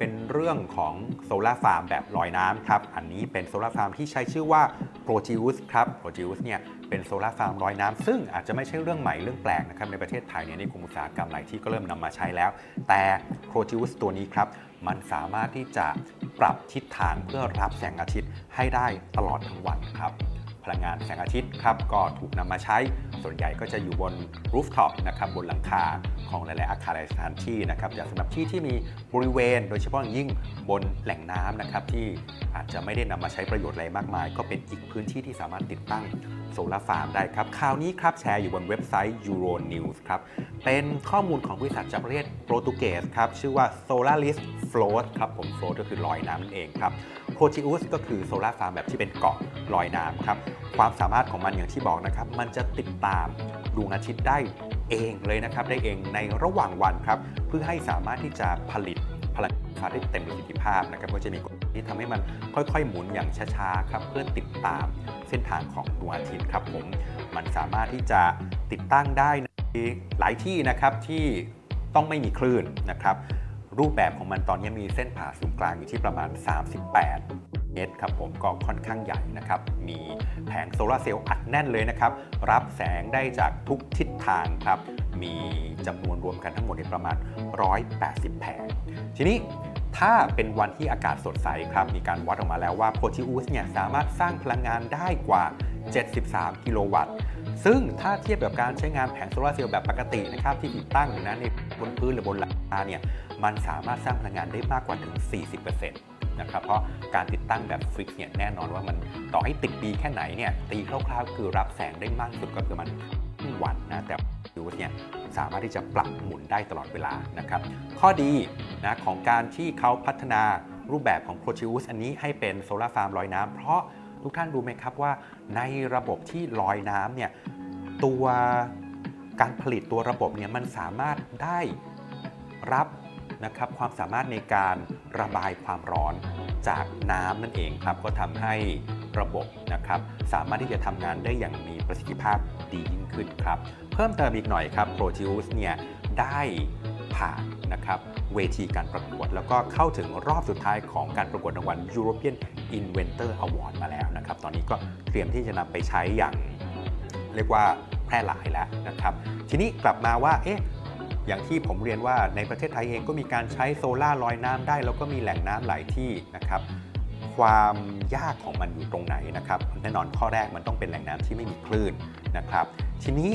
เป็นเรื่องของโซลาร์ฟาร์มแบบลอยน้ำครับ อันนี้เป็นโซลาร์ฟาร์มที่ใช้ชื่อว่า Proteus ครับ Proteus เนี่ยเป็นโซลาร์ฟาร์มลอยน้ำซึ่งอาจจะไม่ใช่เรื่องใหม่เรื่องแปลกนะครับ ในประเทศไทยเนี่ยนิคมอุตสาหกรรมหลายที่ก็เริ่มนำมาใช้แล้ว แต่ Proteus ตัวนี้ครับ มันสามารถที่จะปรับทิศทางเพื่อรับแสงอาทิตย์ให้ได้ตลอดทั้งวันครับ พลังงานแสงอาทิตย์ครับก็ถูกนำมาใช้ ส่วนใหญ่ก็จะอยู่บนรูฟท็อปนะครับบนหลังคาของหลาย ๆ อาคารหลายสถานที่นะครับอย่างสำหรับที่ที่มีบริเวณ โดยเฉพาะอย่างยิ่งบนแหล่งน้ำนะครับที่อาจจะไม่ได้นำมาใช้ประโยชน์อะไรมากมาย ก็เป็นอีกพื้นที่ที่สามารถติดตั้งโซลาร์ฟาร์มได้ครับข่าวนี้ครับแชร์อยู่บนเว็บไซต์ Euronews ครับเป็นข้อมูลของบริษัทจากประเทศโปรตุเกสครับชื่อว่า Solaris Float ครับผม float ก็คือลอยน้ำนั่นเองครับ Proteus ก็คือโซลาร์ฟาร์มแบบที่เป็นเกาะลอยน้ำครับความสามารถของมันอย่างที่บอกนะครับ มันจะติดตามดวงอาทิตย์ได้เองเลยนะครับได้เองในระหว่างวันครับ เพื่อให้สามารถที่จะผลิตพลังงานได้เต็มประสิทธิภาพนะครับ ก็จะมีกฎที่ทำให้มันค่อยๆ หมุนอย่างช้าๆครับเพื่อติดตามเส้นทางของดวงอาทิตย์ครับผมมันสามารถที่จะติดตั้งได้ในหลายที่นะครับที่ต้องไม่มีคลื่นนะครับรูปแบบของมันตอนนี้มีเส้นผ่าศูนย์กลางอยู่ที่ประมาณ 38 เมตรครับผมก็ค่อนข้างใหญ่นะครับ มีแผงโซลาเซลล์อัดแน่นเลยนะครับ รับแสงได้จากทุกทิศทางครับ มีจำนวนรวมกันทั้งหมดในประมาณ 180 แผง ทีนี้ถ้าเป็นวันที่อากาศสดใสครับ มีการวัดออกมาแล้วว่าโพทิอุสเนี่ยสามารถสร้างพลังงานได้กว่า 73 กิโลวัตต์ซึ่งถ้าเทียบกับการใช้งานแผงโซลาร์เซลล์แบบปกตินะครับที่ติดตั้งนะในบนพื้นหรือบนหลังคาเนี่ยมันสามารถสร้างพลังงานได้มากกว่าถึง 40% นะครับเพราะการติดตั้งแบบฟิกเนี่ยแน่นอนว่ามันต่อให้ติดดีแค่ไหนเนี่ยตีคร่าวๆ คือรับแสงได้มากสุดก็คือมันึ่งวันนะแต่ดูเนี่ยสามารถที่จะปรับหมุนได้ตลอดเวลานะครับข้อดีนะของการที่เขาพัฒนารูปแบบของ Proteus อันนี้ให้เป็นโซลาร์ฟาร์มลอยน้ำเพราะทุกท่านรู้ไหมครับว่าในระบบที่ลอยน้ำเนี่ยตัวการผลิตตัวระบบเนี่ยมันสามารถได้รับ นะครับความสามารถในการระบายความร้อนจากน้ำนั่นเองครับก็ทำให้ระบบนะครับสามารถที่จะทำงานได้อย่างมีประสิทธิภาพดียิ่งขึ้นครับ เพิ่มเติมอีกหน่อยครับ Proteus เนี่ยได้ผ่านนะครับเวทีการประกวด แล้วก็เข้าถึงรอบสุดท้ายของการประกวดรางวัล European Inventor Award มาแล้วนะครับ ตอนนี้ก็เตรียมที่จะนำไปใช้อย่าง เรียกว่าแพร่หลายแล้วนะครับ ทีนี้กลับมาว่าเอ๊ะ อย่างที่ผมเรียนว่าในประเทศไทยเองก็มีการใช้โซล่าร์ลอยน้ำได้ แล้วก็มีแหล่งน้ำหลายที่นะครับ ความยากของมันอยู่ตรงไหนนะครับแน่นอนข้อแรกมันต้องเป็นแหล่งน้ำที่ไม่มีคลื่นนะครับ ทีนี้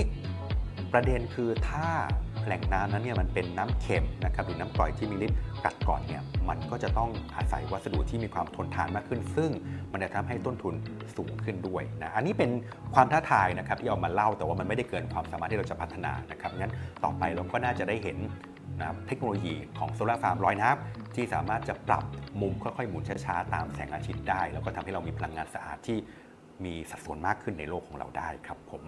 ประเด็นคือถ้า แหล่งน้ำนั้นเนี่ยมันเป็นน้ำเค็มนะครับหรือน้ำกร่อยที่มีฤทธิ์กัดกร่อนเนี่ยมันก็จะต้องอาศัยวัสดุที่มีความทนทานมากขึ้น ซึ่งมันจะทำให้ต้นทุนสูงขึ้นด้วยนะอันนี้เป็นความท้าทายนะครับที่เอามาเล่าแต่ว่ามันไม่ได้เกินความสามารถที่เราจะพัฒนานะครับงั้นต่อไปเราก็น่าจะได้เห็นนะเทคโนโลยีของโซลาร์ฟาร์มลอยน้ำที่สามารถจะปรับมุมค่อยๆหมุนช้าๆตามแสงอาทิตย์ได้ แล้วก็ทำให้เรามีพลังงานสะอาดที่มีสัดส่วนมากขึ้นในโลกของเราได้ครับผม